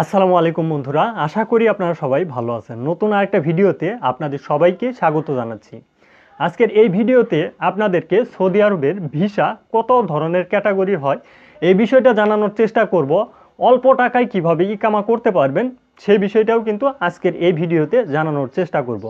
আসসালামু আলাইকুম বন্ধুরা, আশা করি আপনারা সবাই ভালো আছেন। নতুন আরেকটা ভিডিওতে আপনাদের সবাইকে স্বাগত জানাচ্ছি। আজকের এই ভিডিওতে আপনাদেরকে সৌদি আরবের ভিসা কত ধরনের ক্যাটাগরি হয়, এই বিষয়টা জানানোর চেষ্টা করব। অল্প টাকায় কীভাবে ইকামা করতে পারবেন সেই বিষয়টাও কিন্তু আজকের এই ভিডিওতে জানানোর চেষ্টা করব।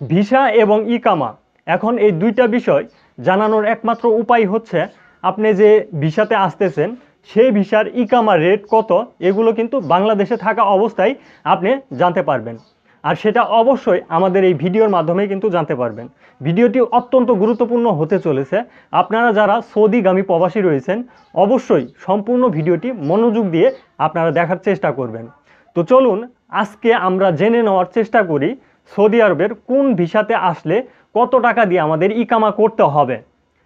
ভিসা এবং ইকামা, এখন এই দুইটা বিষয় জানানোর একমাত্র উপায় হচ্ছে, আপনি যে ভিসাতে আসতেছেন সেই ভিসার ইকামা রেট কত? এগুলো কিন্তু বাংলাদেশে থাকা অবস্থায় আপনি জানতে পারবেন। আর সেটা অবশ্যই আমাদের এই ভিডিওর মাধ্যমে কিন্তু জানতে পারবেন। ভিডিওটি অত্যন্ত গুরুত্বপূর্ণ হতে চলেছে। আপনারা যারা সৌদিগামী প্রবাসী রয়েছেন, অবশ্যই সম্পূর্ণ ভিডিওটি মনোযোগ দিয়ে আপনারা দেখার চেষ্টা করবেন। তো চলুন, আজকে আমরা জেনে নেওয়ার চেষ্টা করি সৌদি আরবের কোন ভিসাতে আসলে কত টাকা দিয়ে আমাদের ইকামা করতে হবে।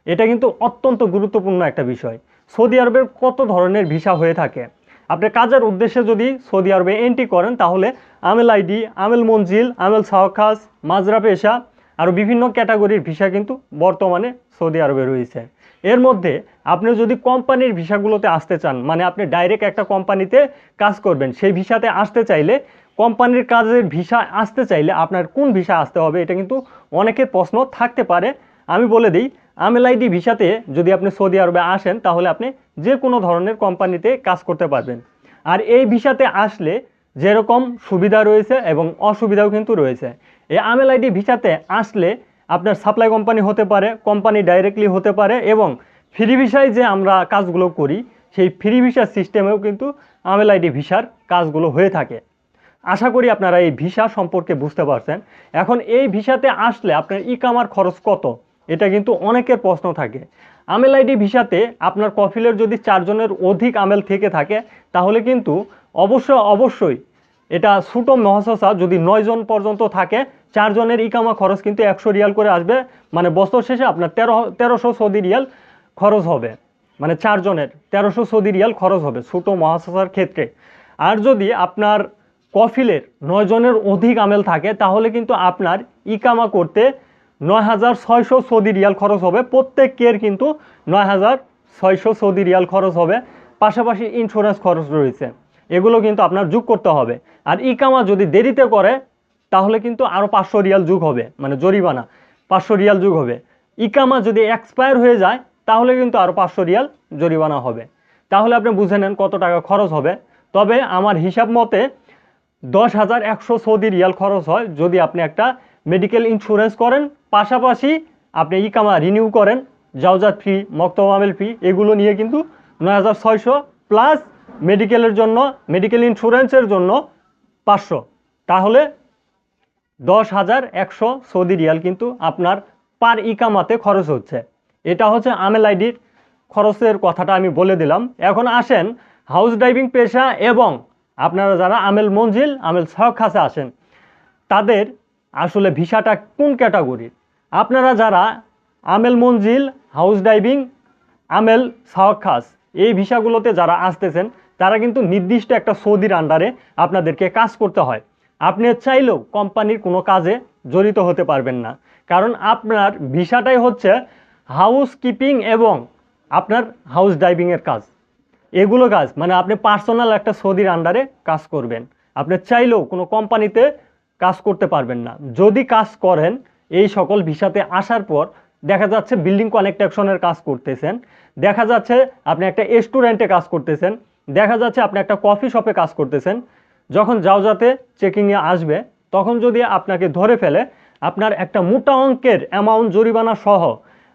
এটা কিন্তু অত্যন্ত গুরুত্বপূর্ণ একটা বিষয়। সৌদি আরবের কত ধরনের ভিসা হয়ে থাকে? আপনি কাজের উদ্দেশ্যে যদি সৌদি আরবে এন্ট্রি করেন, তাহলে আমেল আইডি, আমেল মঞ্জিল, আমেল সাহখাস মাজরা পেশা আরও বিভিন্ন ক্যাটাগরির ভিসা কিন্তু বর্তমানে সৌদি আরবে রয়েছে। এর মধ্যে আপনি যদি কোম্পানির ভিসাগুলোতে আসতে চান মানে আপনি ডাইরেক্ট একটা কোম্পানিতে কাজ করবেন, সেই ভিসাতে আসতে চাইলে কোম্পানির কাজের ভিসা আসতে চাইলে আপনার কোন ভিসা আসতে হবে, এটা কিন্তু অনেকের প্রশ্ন থাকতে পারে। আমি বলে দিই আমেল আইডি ভিসাতে যদি আপনি সৌদি আরবে আসেন, তাহলে আপনি যে কোনো ধরনের কোম্পানিতে কাজ করতে পারবেন। আর এই ভিসাতে আসলে যেরকম সুবিধা রয়েছে এবং অসুবিধাও কিন্তু রয়েছে। এই আমেল আইডি ভিসাতে আসলে আপনার সাপ্লাই কোম্পানি হতে পারে, কোম্পানি ডাইরেক্টলি হতে পারে এবং ফ্রি ভিসায় যে আমরা কাজগুলো করি, সেই ফ্রি ভিসার সিস্টেমেও কিন্তু আমেল আইডি ভিসার কাজগুলো হয়ে থাকে। আশা করি আপনারা এই ভিসা সম্পর্কে বুঝতে পারছেন। এখন এই ভিসাতে আসলে আপনার ই কামার খরচ কত? এটা কিন্তু অনেকের প্রশ্ন থাকে। আমেল আইডি ভিসাতে আপনার কফিলের যদি চারজনের অধিক আমেল থেকে থাকে, তাহলে কিন্তু অবশ্য অবশ্যই এটা ছোটো মহাসসা যদি নয়জন পর্যন্ত থাকে, চারজনের ইকামা খরচ কিন্তু একশো রিয়াল করে আসবে। মানে বছর শেষে আপনার তেরো, তেরোশো সৌদি রিয়াল খরচ হবে। মানে চারজনের তেরোশো সৌদি রিয়াল খরচ হবে ছোটো মহাসসার ক্ষেত্রে। আর যদি আপনার কফিলের নয় জনের অধিক আমেল থাকে, তাহলে কিন্তু আপনার ইকামা করতে নয় হাজার ছয়শো সৌদি রিয়াল খরচ হবে। প্রত্যেকের কিন্তু নয় হাজার ছয়শো সৌদি রিয়াল খরচ হবে। পাশাপাশি ইন্স্যুরেন্স খরচ রয়েছে। এগুলো কিন্তু আপনার যোগ করতে হবে। আর ইকামা যদি দেরিতে করে, তাহলে কিন্তু আরও পাঁচশো রিয়াল যুগ হবে। মানে জরিমানা, পাঁচশো রিয়াল যুগ হবে। ইকামা যদি এক্সপায়ার হয়ে যায়, তাহলে কিন্তু আরও পাঁচশো রিয়াল জরিমানা হবে। তাহলে আপনি বুঝে নেন কত টাকা খরচ হবে। তবে আমার হিসাব মতে দশ হাজার একশো সৌদি রিয়াল খরচ হয় যদি আপনি একটা মেডিকেল ইন্স্যুরেন্স করেন। পাশাপাশি আপনি ইকামা রিনিউ করেন জাউজাত ফি মক্তমামেল ফি এগুলো নিয়ে কিন্তু নয় হাজার ছয়শো প্লাস মেডিকেলের জন্য মেডিকেল ইন্স্যুরেন্সের জন্য পাঁচশো। তাহলে দশ হাজার একশো সৌদি রিয়াল কিন্তু আপনার পার ইকামাতে খরচ হচ্ছে। এটা হচ্ছে আমেল আইডির খরচের কথাটা আমি বলে দিলাম। এখন আসেন হাউস ড্রাইভিং পেশা এবং আপনারা যারা আমেল মঞ্জিল আমেল সহখাসে আসেন, তাদের আসলে ভিসাটা কোন ক্যাটাগরির আপনারা যারা আমেল মঞ্জিল, হাউস ডাইভিং, আমেল সাওয়াখাস এই ভিসাগুলোতে যারা আসতেছেন, তারা কিন্তু নির্দিষ্ট একটা সৌদির আন্ডারে আপনাদেরকে কাজ করতে হয়। আপনি চাইলেও কোম্পানির কোনো কাজে জড়িত হতে পারবেন না। কারণ আপনার ভিসাটাই হচ্ছে হাউস কিপিং এবং আপনার হাউস ডাইভিংয়ের কাজ। এগুলো কাজ মানে আপনি পার্সোনাল একটা সৌদির আন্ডারে কাজ করবেন। আপনি চাইলেও কোনো কোম্পানিতে কাজ করতে পারবেন না। যদি কাজ করেন এই সকল ভিসাতে আসার পর দেখা যাচ্ছে বিল্ডিং কনেকট্রাকশনের কাজ করতেছেন। দেখা যাচ্ছে আপনি একটা রেস্টুরেন্টে কাজ করতেছেন। দেখা যাচ্ছে আপনি একটা কফি শপে কাজ করতেছেন। যখন যাওজাতে চেকিংয়ে আসবে, তখন যদি আপনাকে ধরে ফেলে, আপনার একটা মোটা অঙ্কের অ্যামাউন্ট জরিমানা সহ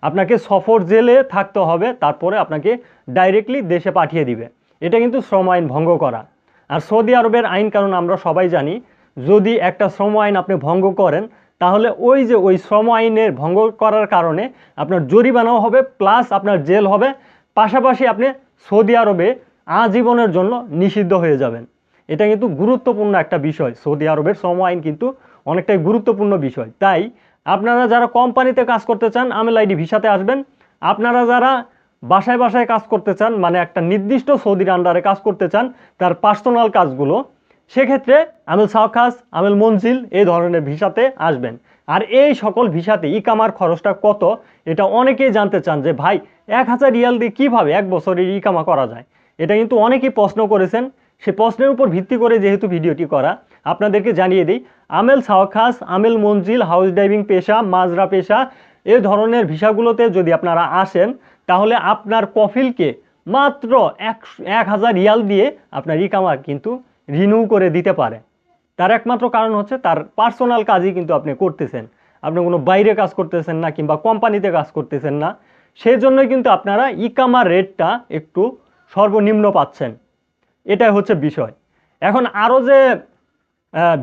আপনাকে সফর জেলে থাকতে হবে, তারপরে আপনাকে ডাইরেক্টলি দেশে পাঠিয়ে দিবে। এটা কিন্তু শ্রম আইন ভঙ্গ করা। আর সৌদি আরবের আইন কারণ আমরা সবাই জানি, যদি একটা শ্রম আইন আপনি ভঙ্গ করেন তাহলে ওই যে ওই শ্রম আইনের ভঙ্গ করার কারণে আপনার জরিমানাও হবে, প্লাস আপনার জেল হবে। পাশাপাশি আপনি সৌদি আরবে আজীবনের জন্য নিষিদ্ধ হয়ে যাবেন। এটা কিন্তু গুরুত্বপূর্ণ একটা বিষয়। সৌদি আরবের শ্রম আইন কিন্তু অনেকটাই গুরুত্বপূর্ণ বিষয়। তাই আপনারা যারা কোম্পানিতে কাজ করতে চান, আমেল আইডি ভিসাতে আসবেন। আপনারা যারা বাসায় বাসায় কাজ করতে চান মানে একটা নির্দিষ্ট সৌদির আন্ডারে কাজ করতে চান, তার পার্সোনাল কাজগুলো সেক্ষেত্রে আমেল সাওখাস আমেল মঞ্জিল এই ধরনের ভিসাতে আসবেন। আর এই সকল ভিসাতে ইকামার খরচটা কত, এটা অনেকেই জানতে চান যে, ভাই, এক হাজার রিয়াল দিয়ে কীভাবে এক বছরের ইকামা করা যায়? এটা কিন্তু অনেকেই প্রশ্ন করেছেন। সে প্রশ্নের উপর ভিত্তি করে যেহেতু ভিডিওটি করা, আপনাদেরকে জানিয়ে দিই, আমেল সাওয়াখাস আমেল মঞ্জিল, হাউস ড্রাইভিং পেশা, মাজরা পেশা এ ধরনের ভিসাগুলোতে যদি আপনারা আসেন, তাহলে আপনার কফিলকে মাত্র এক এক হাজার রিয়াল দিয়ে আপনার ইকামা কিন্তু রিনিউ করে দিতে পারে। তার একমাত্র কারণ হচ্ছে তার পার্সোনাল কাজই কিন্তু আপনি করতেছেন। আপনি কোনো বাইরে কাজ করতেছেন না কিংবা কোম্পানিতে কাজ করতেছেন না। সেই জন্যই কিন্তু আপনারা ইকামার রেটটা একটু সর্বনিম্ন পাচ্ছেন। এটাই হচ্ছে বিষয়। এখন আরও যে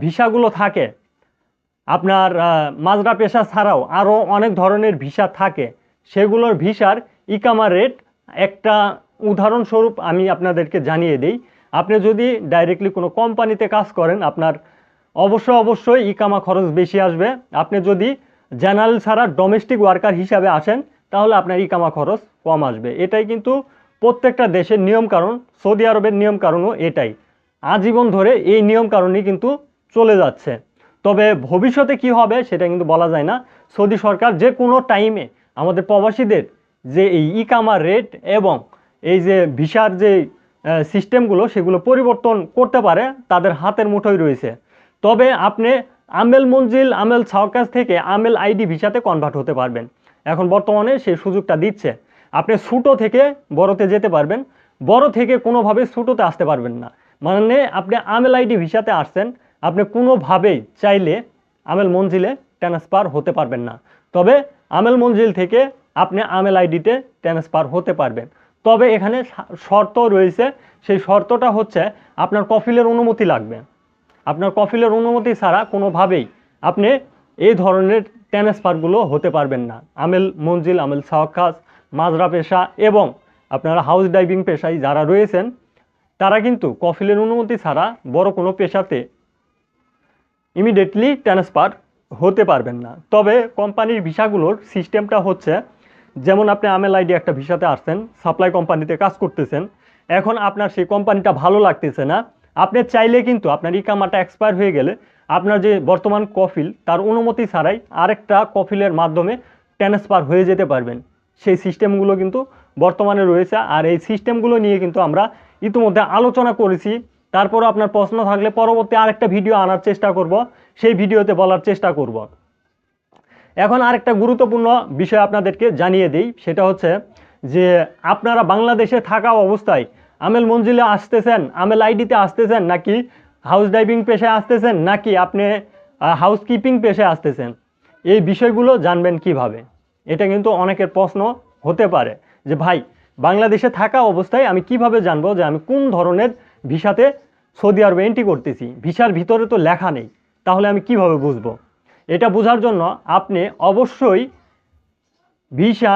ভিসাগুলো থাকে, আপনার মাজরা পেশা ছাড়াও আরও অনেক ধরনের ভিসা থাকে। সেগুলোর ভিসার ইকামা রেট একটা উদাহরণস্বরূপ আমি আপনাদেরকে জানিয়ে দিই। আপনি যদি ডাইরেক্টলি কোনো কোম্পানিতে কাজ করেন, আপনার অবশ্য অবশ্যই ইকামা খরচ বেশি আসবে। আপনি যদি জেনারেল ছাড়া ডোমেস্টিক ওয়ার্কার হিসাবে আসেন, তাহলে আপনার ইকামা খরচ কম আসবে। এটাই কিন্তু প্রত্যেকটা দেশের নিয়ম কারণ, সৌদি আরবের নিয়ম কারণও এটাই। আজীবন ধরে এই নিয়ম কারণই কিন্তু চলে যাচ্ছে। তবে ভবিষ্যতে কি হবে সেটা কিন্তু বলা যায় না। সৌদি সরকার যে কোনো টাইমে আমাদের প্রবাসীদের যে এই ইকামা রেট এবং এই যে ভিসার যে সিস্টেমগুলো সেগুলো পরিবর্তন করতে পারে, তাদের হাতের মুঠোয় রয়েছে। তবে আপনি আমেল মঞ্জিল, আমেল সাওকাস থেকে আমেল আইডি ভিসাতে কনভার্ট হতে পারবেন। এখন বর্তমানে সেই সুযোগটা দিচ্ছে। আপনি ছোটো থেকে বড়তে যেতে পারবেন। বড় থেকে কোনোভাবে ছোটোতে আসতে পারবেন না। মানে আপনি আমেল আইডি ভিসাতে আসছেন, আপনি কোনোভাবেই চাইলে আমেল মঞ্জিলে ট্রান্সফার হতে পারবেন না। তবে আমেল মঞ্জিল থেকে আপনি আমেল আইডিতে ট্রান্সফার হতে পারবেন। তবে এখানে শর্ত রয়েছে, সেই শর্তটা হচ্ছে আপনার কফিলের অনুমতি লাগবে। আপনার কফিলের অনুমতি ছাড়া কোনোভাবেই আপনি এই ধরনের ট্রান্সফারগুলো হতে পারবেন না। আমেল মঞ্জিল, আমেল সাওয়াকাস মাজরা পেশা এবং আপনারা হাউস ডাইভিং পেশায় যারা রয়েছেন, তারা কিন্তু কফিলের অনুমতি ছাড়া বড় কোনো পেশাতে ইমিডিয়েটলি ট্রান্সফার হতে পারবেন না। তবে কোম্পানির ভিসাগুলোর সিস্টেমটা হচ্ছে যেমন আপনি আমেল আইডি একটা ভিসাতে আসছেন, সাপ্লাই কোম্পানিতে কাজ করতেছেন, এখন আপনার সেই কোম্পানিটা ভালো লাগতেছে না। আপনি চাইলে কিন্তু আপনার ইকামাটা এক্সপায়ার হয়ে গেলে আপনার যে বর্তমান কফিল, তার অনুমতি ছাড়াই আরেকটা কফিলের মাধ্যমে ট্রান্সফার হয়ে যেতে পারবেন। সেই সিস্টেমগুলো কিন্তু বর্তমানে রয়েছে আর এই সিস্টেমগুলো নিয়ে কিন্তু আমরা ইতিমধ্যে আলোচনা করেছি। তারপরও আপনার প্রশ্ন থাকলে পরবর্তী আরেকটা ভিডিও আনার চেষ্টা করব। সেই ভিডিওতে বলার চেষ্টা করব। এখন আরেকটা গুরুত্বপূর্ণ বিষয় আপনাদেরকে জানিয়ে দিই, সেটা হচ্ছে যে আপনারা বাংলাদেশে থাকা অবস্থায় আমেল মঞ্জিলে আসতেছেন, আমেল আইডিতে আসতেছেন নাকি হাউস ড্রাইভিং পেশায় আসতেছেন নাকি আপনি হাউস কিপিং পেশায় আসতেছেন? এই বিষয়গুলো জানবেন কীভাবে? এটা কিন্তু অনেকের প্রশ্ন হতে পারে যে ভাই, বাংলাদেশে থাকা অবস্থায় আমি কীভাবে জানব যে আমি কোন ধরনের ভিসাতে সৌদি আরবে এন্ট্রি করতেছি? ভিসার ভিতরে তো লেখা নেই, তাহলে আমি কীভাবে বুঝব? এটা বোঝার জন্য আপনি অবশ্যই ভিসা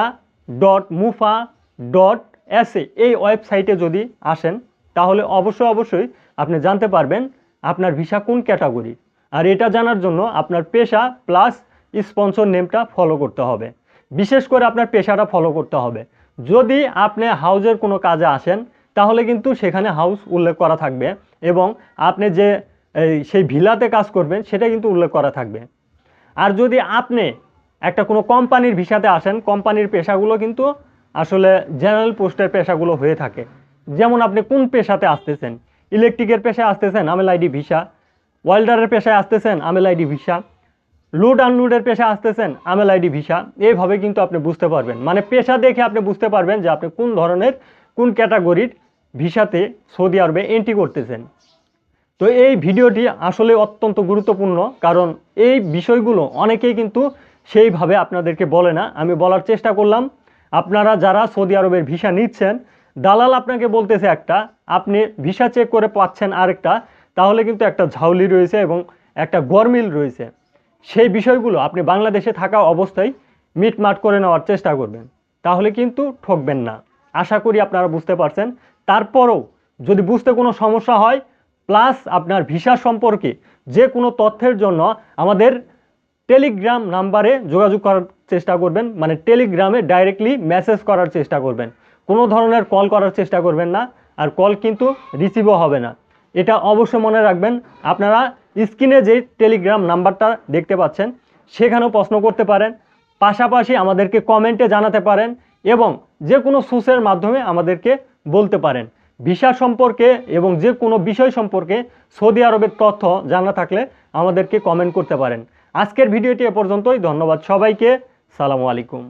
ডট মুফা ডট এসে এই ওয়েবসাইটে যদি আসেন, তাহলে অবশ্যই অবশ্যই আপনি জানতে পারবেন আপনার ভিসা কোন ক্যাটাগরি আর এটা জানার জন্য আপনার পেশা প্লাস স্পন্সর নেমটা ফলো করতে হবে। বিশেষ করে আপনার পেশাটা ফলো করতে হবে। যদি আপনি হাউজের কোনো কাজে আসেন, তাহলে কিন্তু সেখানে হাউস উল্লেখ করা থাকবে এবং আপনি যে সেই ভিলাতে কাজ করবেন, সেটা কিন্তু উল্লেখ করা থাকবে। আর যদি আপনি একটা কোনো কোম্পানির ভিসাতে আসেন, কোম্পানির পেশাগুলো কিন্তু আসলে জেনারেল পোস্টের পেশাগুলো হয়ে থাকে। যেমন আপনি কোন পেশাতে আসতেছেন? ইলেকট্রিকের পেশায় আসতেছেন, আমেল আইডি ভিসা। ওয়েল্ডারের পেশায় আসতেছেন, আমেল আইডি ভিসা। লোড আনলোডের পেশা আসতেছেন, আমেল আইডি ভিসা। এইভাবে কিন্তু আপনি বুঝতে পারবেন। মানে পেশা দেখে আপনি বুঝতে পারবেন যে আপনি কোন ধরনের, কোন ক্যাটাগরির ভিসাতে সৌদি আরবে এন্ট্রি করতেছেন। তো এই ভিডিওটি আসলে অত্যন্ত গুরুত্বপূর্ণ, কারণ এই বিষয়গুলো অনেকেই কিন্তু সেইভাবে আপনাদেরকে বলে না। আমি বলার চেষ্টা করলাম, আপনারা যারা সৌদি আরবের ভিসা নিচ্ছেন, দালাল আপনাকে বলতেছে একটা, আপনি ভিসা চেক করে পাচ্ছেন আরেকটা, তাহলে কিন্তু একটা ঝাউলি রয়েছে এবং একটা গরমিল রয়েছে। সেই বিষয়গুলো আপনি বাংলাদেশে থাকা অবস্থায় মিটমাট করে নেওয়ার চেষ্টা করবেন, তাহলে কিন্তু ঠকবেন না। আশা করি আপনারা বুঝতে পারছেন। তারপরও যদি বুঝতে কোনো সমস্যা হয় প্লাস আপনার ভিসা সম্পর্কে যে কোনো তথ্যের জন্য আমাদের টেলিগ্রাম নাম্বারে যোগাযোগ করার চেষ্টা করবেন মানে টেলিগ্রামে ডাইরেক্টলি মেসেজ করার চেষ্টা করবেন। কোনো ধরনের কল করার চেষ্টা করবেন না, আর কল কিন্তু রিসিভও হবে না। এটা অবশ্যই মনে রাখবেন, আপনারা স্ক্রিনে যে টেলিগ্রাম নাম্বারটা দেখতে পাচ্ছেন, সেখানেও প্রশ্ন করতে পারেন, পাশাপাশি আমাদেরকে কমেন্টে জানাতে পারেন এবং যে কোনো সোর্সের মাধ্যমে আমাদেরকে বলতে পারেন। ভিসা সম্পর্কে এবং যে কোনো বিষয় সম্পর্কে সৌদি আরবের তথ্য জানা থাকলে আমাদেরকে কমেন্ট করতে পারেন। আজকের ভিডিওটি এ পর্যন্তই। ধন্যবাদ সবাইকে। সালামু আলাইকুম।